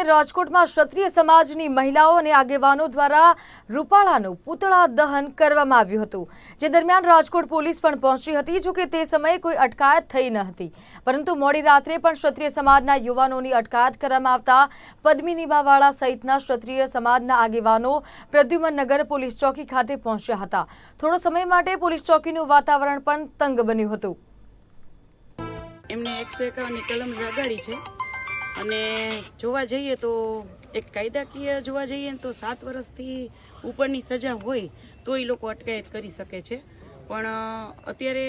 લઈને રાજકોટમાં ક્ષત્રિય સમાજની મહિલાઓ અને આગેવાનો દ્વારા રૂપાળાનું પૂતળા દહન કરવામાં આવ્યું હતું. જે દરમિયાન રાજકોટ પોલીસ પણ પહોંચી હતી જોકે તે સમયે કોઈ અટકાયત થઈ ન હતી. પરંતુ મોડી રાત્રે પણ ક્ષત્રિય સમાજના યુવાનોની અટકાયત કરવામાં આવતા પદ્મિનીબાવાળા સહિતના ક્ષત્રિય સમાજના આગેવાનો પ્રદ્યુમનનગર પોલીસ ચોકી ખાતે પહોંચ્યા હતા. થોડો સમય માટે પોલીસ ચોકીનું વાતાવરણ પણ તંગ બન્યું હતું. એમને એકસો એકાવનની કલમ લગાડી છે. અને જોવા જઈએ તો એક કાયદાકીય જોવા જઈએ તો સાત વર્ષથી ઉપરની સજા હોય તો એ લોકો અટકાયત કરી શકે છે. પણ અત્યારે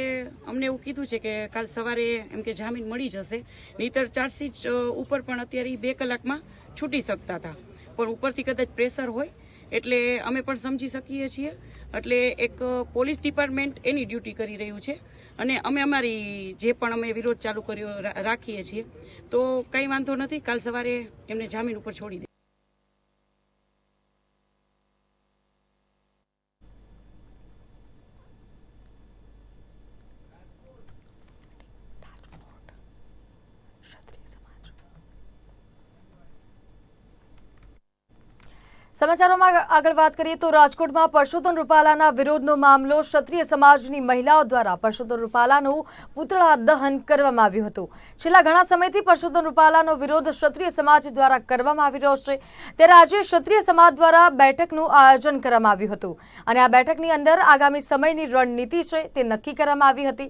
અમને એવું કીધું છે કે કાલ સવારે એમ કે જામીન મળી જશે, નહીતર ચાર્જશીટ ઉપર પણ અત્યારે બે કલાકમાં છૂટી શકતા હતા. પણ ઉપરથી કદાચ પ્રેશર હોય એટલે અમે પણ સમજી શકીએ છીએ. એટલે એક પોલીસ ડિપાર્ટમેન્ટ એની ડ્યુટી કરી રહ્યું છે. અને અમે અમારી જે પણ અમે વિરોધ ચાલુ કર્યો રાખીએ છીએ. તો કંઈ વાંધો નથી, કાલ સવારે એમને જામીન ઉપર છોડી દે સમાચારોમાં આગળ વાત કરીએ તો રાજકોટમાં પરસોત્તમ રૂપાલાના વિરોધનો મામલો ક્ષત્રિય સમાજની મહિલાઓ દ્વારા પરસોત્તમ રૂપાલાનું પૂતળા દહન કરવામાં આવ્યું હતું. છેલ્લા ઘણા સમયથી પરસોત્તમ રૂપાલાનો વિરોધ ક્ષત્રિય સમાજ દ્વારા કરવામાં આવી રહ્યો છે. ત્યારે આજે ક્ષત્રિય સમાજ દ્વારા બેઠકનું આયોજન કરવામાં આવ્યું હતું. અને આ બેઠકની અંદર આગામી સમયની રણનીતિ છે તે નક્કી કરવામાં આવી હતી.